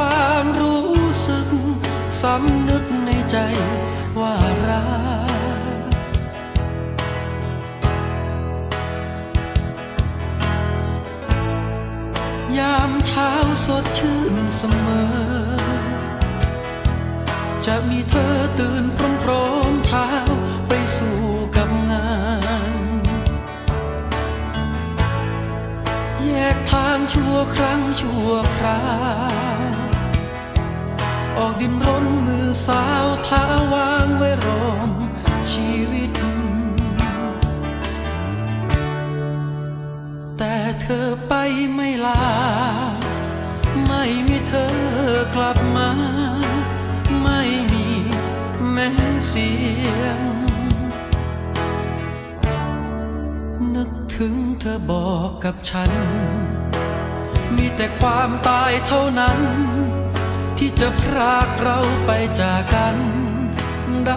ความรู้สึกสำนึกในใจว่ารักยามเช้าสดชื่นเสมอ จะมีเธอตื่นพร้อมๆเช้าไปสู่กับงาน แยกทางชั่วครั้งชั่วคราว ออกดินรนมือสาวเท้าวางไว้รอมชีวิต แต่เธอไปไม่ลา ไม่มีเธอกลับมา ไม่มีแม้เสียง นึกถึงเธอบอกกับฉัน มีแต่ความตายเท่านั้น ที่จะพรากเราไปจากกันได้